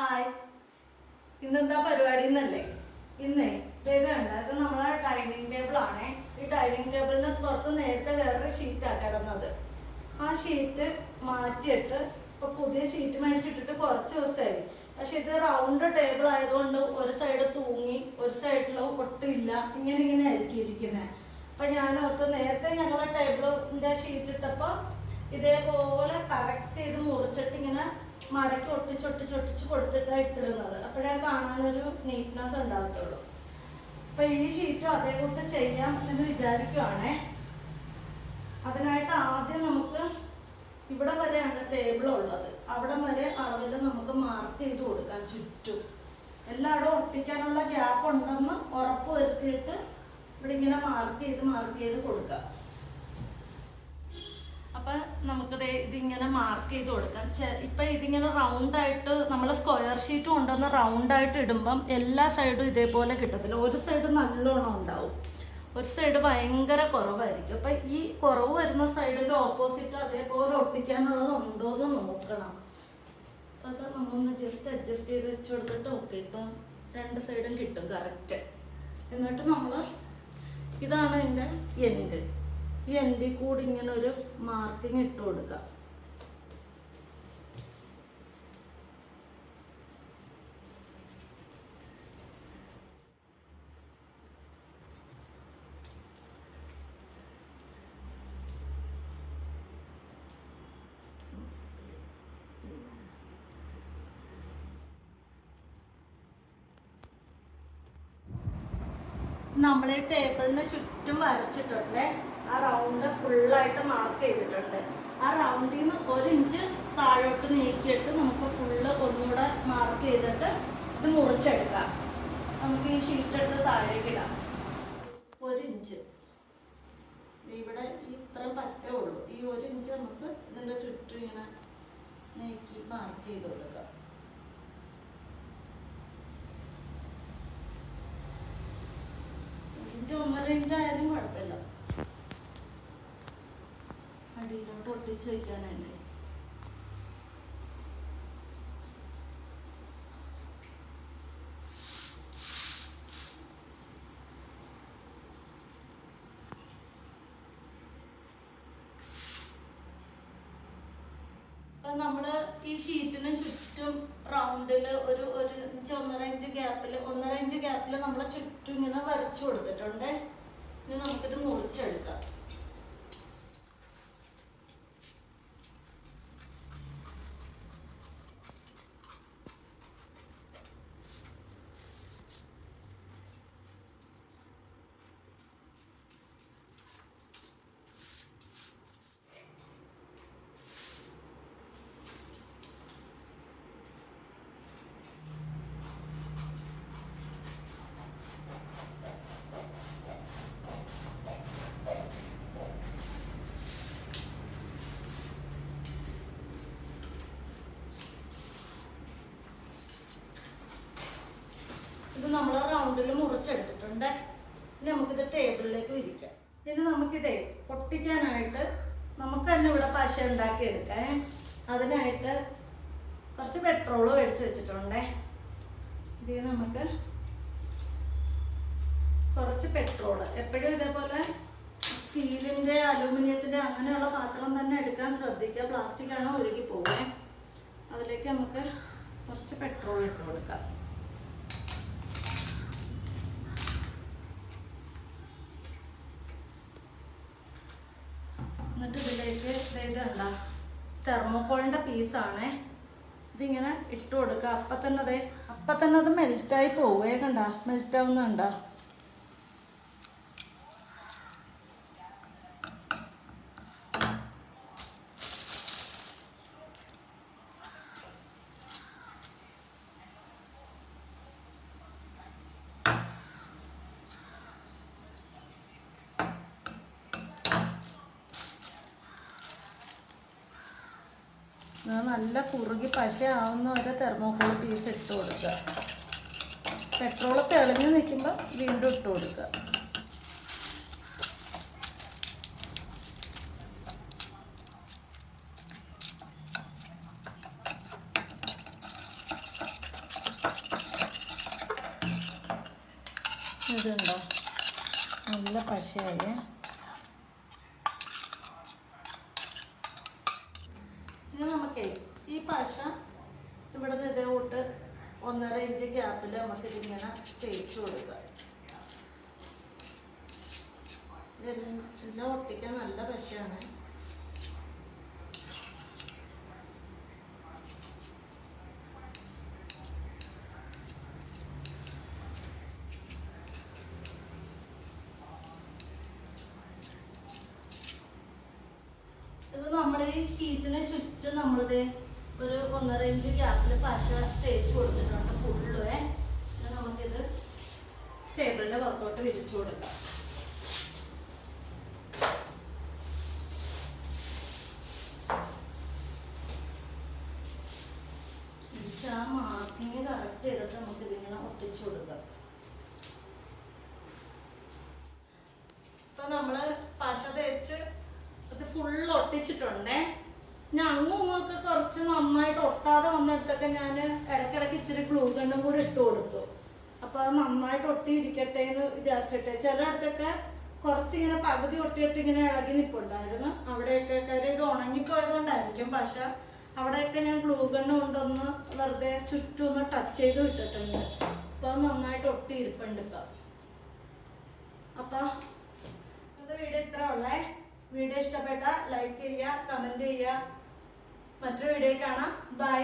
Hi ഇന്നെന്താ പരിപാടി എന്നല്ലേ ഇന്നേ. ഇത് കണ്ട? ഇത് നമ്മളെ ഡൈനിങ് ടേബിൾ ആണേ. ഈ ഡൈനിങ് ടേബിളിന് പുറത്ത് നേരത്തെ വേറൊരു ഷീറ്റാണ് കിടന്നത്. ആ ഷീറ്റ് മാറ്റിയിട്ട് ഇപ്പൊ പുതിയ ഷീറ്റ് മേടിച്ചിട്ടിട്ട് കുറച്ച് ദിവസമായി പക്ഷെ ഇത് റൗണ്ട് ടേബിൾ ആയതുകൊണ്ട് ഒരു സൈഡ് തൂങ്ങി ഒരു സൈഡിൽ ഒട്ടില്ല. ഇങ്ങനെ ഇങ്ങനെ ആയിരിക്കും ഇരിക്കുന്നത് അപ്പൊ ഞാൻ ഓർത്ത് നേരത്തെ ഞങ്ങൾ ടേബിളിന്റെ ഷീറ്റ് ഇട്ടപ്പോൾ ഇതേപോലെ കറക്റ്റ് ചെയ്ത് മുറിച്ചിട്ട് ഇങ്ങനെ മടക്കി ഒട്ടിച്ച് ഒട്ടിച്ച് ഒട്ടിച്ച് കൊടുത്തിട്ടാണ് ഇട്ടിരുന്നത് അപ്പോഴേ കാണാനൊരു നീറ്റ്നെസ് ഉണ്ടാകത്തുള്ളൂ. അപ്പൊ ഈ ഷീറ്റും അതേ കൂട്ട് ചെയ്യാം എന്ന് വിചാരിക്കുവാണേ. അതിനായിട്ട് ആദ്യം നമുക്ക് ഇവിടെ വരെയാണ് ടേബിൾ ഉള്ളത്. അവിടെ വരെ അളവിൽ നമുക്ക് മാർക്ക് ചെയ്ത് കൊടുക്കാം ചുറ്റും. എല്ലായിടവും ഒട്ടിക്കാനുള്ള ഗ്യാപ്പ് ഉണ്ടെന്ന് ഉറപ്പ് വരുത്തിയിട്ട് ഇവിടെ ഇങ്ങനെ മാർക്ക് ചെയ്ത് മാർക്ക് ചെയ്ത് കൊടുക്കാം. അപ്പൊ നമുക്ക് ഇതിങ്ങനെ മാർക്ക് ചെയ്ത് കൊടുക്കാം. ഇപ്പൊ ഇതിങ്ങനെ റൗണ്ട് ആയിട്ട് നമ്മൾ സ്ക്വയർ ഷീറ്റ് കൊണ്ടുവന്ന് റൗണ്ട് ആയിട്ട് ഇടുമ്പം എല്ലാ സൈഡും ഇതേപോലെ കിട്ടത്തില്ല. ഒരു സൈഡ് നല്ലോണം ഉണ്ടാവും. ഒരു സൈഡ് ഭയങ്കര കുറവായിരിക്കും. അപ്പൊ ഈ കുറവ് വരുന്ന സൈഡിന്റെ ഓപ്പോസിറ്റ് അതേപോലെ ഒട്ടിക്കാനുള്ളത് ഉണ്ടോ എന്ന് നോക്കണം അത് നമ്മളൊന്ന് ജസ്റ്റ് അഡ്ജസ്റ്റ് ചെയ്ത് വെച്ച് കൊടുത്തിട്ട് ഓക്കെ ഇപ്പൊ രണ്ട് സൈഡും കിട്ടും കറക്റ്റ് എന്നിട്ട് നമ്മൾ ഇതാണ് എന്റെ എൻഡ് ഈ എന്റെ കൂടി ഇങ്ങനെ ഒരു മാർക്കിങ് ഇട്ട് കൊടുക്കുക നമ്മൾ ഈ ടേബിളിന് ചുറ്റും വരച്ചിട്ടുണ്ട്? ആ റൗണ്ട് ഫുള്ളായിട്ട് മാർക്ക് ചെയ്തിട്ടുണ്ട്. ആ റൗണ്ടിൽ നിന്ന് ഒരു ഇഞ്ച് താഴോട്ട് നീക്കിയിട്ട് നമുക്ക് ഫുള്ള് ഒന്നുകൂടെ മാർക്ക് ചെയ്തിട്ട് ഇത് മുറിച്ചെടുക്കാം. നമുക്ക് ഈ ഷീറ്റ് എടുത്ത് താഴേക്ക് ഇടാം. ഒരു ഇഞ്ച് ഇവിടെ ഇത്രയും പറ്റേ ഉള്ളൂ. ഈ ഒരു ഇഞ്ച് നമുക്ക് ഇതിന്റെ ചുറ്റും ഇങ്ങനെ നീക്കി മാർക്ക് ചെയ്ത് കൊടുക്കാം. ഇഞ്ച് ഒന്നര ഇഞ്ച് ആയാലും കുഴപ്പമില്ല. അടിയിലോട്ട് ഒട്ടിച്ച് വയ്ക്കാനല്ലേ അപ്പൊ നമ്മൾ ഈ ഷീറ്റിന് ചുറ്റും റൗണ്ടിൽ ഒരു ഒരു ഇഞ്ച് ഒന്നര ഇഞ്ച് ഗ്യാപ്പിൽ ഒന്നര ഇഞ്ച് ഗ്യാപ്പിൽ നമ്മൾ ചുറ്റും ഇങ്ങനെ വരച്ചു കൊടുത്തിട്ടുണ്ട്. ഇനി നമുക്കിത് മുറിച്ചെടുക്കാം ഇത് നമ്മൾ റൗണ്ടിൽ മുറിച്ചെടുത്തിട്ടുണ്ട്. ഇനി നമുക്കിത് ടേബിളിലേക്ക് വിരിക്കാം. ഇനി നമുക്കിതേ പൊട്ടിക്കാനായിട്ട് നമുക്ക് തന്നെ ഇവിടെ പശ ഉണ്ടാക്കി എടുക്കാം അതിനായിട്ട് കുറച്ച് പെട്രോൾ മേടിച്ച് വെച്ചിട്ടുണ്ടേ. ഇതിൽ നമുക്ക് കുറച്ച് പെട്രോൾ എപ്പോഴും ഇതേപോലെ സ്റ്റീലിന്റെ അലൂമിനിയത്തിന്റെ അങ്ങനെയുള്ള പാത്രം തന്നെ എടുക്കാൻ ശ്രദ്ധിക്കുക. പ്ലാസ്റ്റിക് ആണോ ഒഴുകി അതിലേക്ക് നമുക്ക് കുറച്ച് പെട്രോൾ ഇട്ട് കൊടുക്കാം എന്നിട്ട് ഇതിലേക്ക് ദേ ഇത് കണ്ട തെർമോക്കോളിന്റെ പീസാണേ ഇതിങ്ങനെ ഇട്ട് കൊടുക്കുക അപ്പം തന്നെ അതെ അപ്പം തന്നെ അത് മെൽറ്റായി പോവേ കണ്ട. മെൽറ്റാവുന്ന നല്ല കുറുകി പശ ആവുന്ന ഒരു തെർമോകോൾ പീസ് ഇട്ട് കൊടുക്കുക. പെട്രോൾ തെളിഞ്ഞ് നിൽക്കുമ്പോൾ വീണ്ടും ഇട്ട് കൊടുക്കുക. ഇതുണ്ടോ? നല്ല പശയായി. പശ ഇവിടെ നിന്ന് ഇതേ കൂട്ട് ഒന്നര ഇഞ്ച് ഗ്യാപ്പിൽ നമുക്ക് ഇതിങ്ങനെ തേച്ച് കൊടുക്കാം എല്ലാം ഒട്ടിക്കാൻ നല്ല പശയാണ്. ഇത് നമ്മൾ ഈ ഷീറ്റിനെ ചുറ്റും നമ്മളിത് ഒരു ഒന്നര ഇഞ്ച് ഗ്യാപ്പിൽ പശ തേച്ച് കൊടുത്തിട്ടുണ്ട് ഫുള്ളുവേ നമുക്കിത് ടേബിളിന്റെ പുറത്തോട്ട് വിരിച്ചു കൊടുക്കാം. ആ മാർക്കിങ് കറക്റ്റ് ചെയ്തിട്ട് നമുക്ക് ഇതിങ്ങനെ ഒട്ടിച്ചു കൊടുക്കാം. ഇപ്പൊ നമ്മൾ പശ തേച്ച് ഇത് ഫുള്ള് ഒട്ടിച്ചിട്ടുണ്ടേ. ഇങ്ങൊക്കെ കുറച്ച് നന്നായിട്ട് ഒട്ടാതെ വന്നിടത്തൊക്കെ ഞാൻ ഇടയ്ക്കിടയ്ക്ക് ഇച്ചിരി ഗ്ലൂ ഗണ്ണും കൂടി ഇട്ട് കൊടുത്തു. അപ്പൊ അത് നന്നായിട്ട് ഒട്ടിയിരിക്കട്ടെ എന്ന് വിചാരിച്ചിട്ട് ചിലയിടത്തൊക്കെ കുറച്ചിങ്ങനെ പകുതി ഒട്ടിയിട്ട് ഇങ്ങനെ ഇളകി നിൽപ്പുണ്ടായിരുന്നു അവിടെയൊക്കെ കാര്യം ഇത് ഉണങ്ങിപ്പോയതുകൊണ്ടായിരിക്കും. പക്ഷെ അവിടെയൊക്കെ ഞാൻ ഗ്ലൂ ഗണ്ണ് കൊണ്ടൊന്ന് വെറുതെ ചുറ്റും ഒന്ന് ടച്ച് ചെയ്ത് വിട്ടിട്ടുണ്ട്. അപ്പൊ നന്നായിട്ട് ഒട്ടിയിരിപ്പുണ്ട് ഇപ്പൊ. അപ്പൊ വീഡിയോ ഇത്ര ഉള്ളേ. വീഡിയോ ഇഷ്ടപ്പെട്ട ലൈക്ക് ചെയ്യുക കമന്റ് ചെയ്യുക. മറ്റൊരു വീഡിയോ കാണാം. ബൈ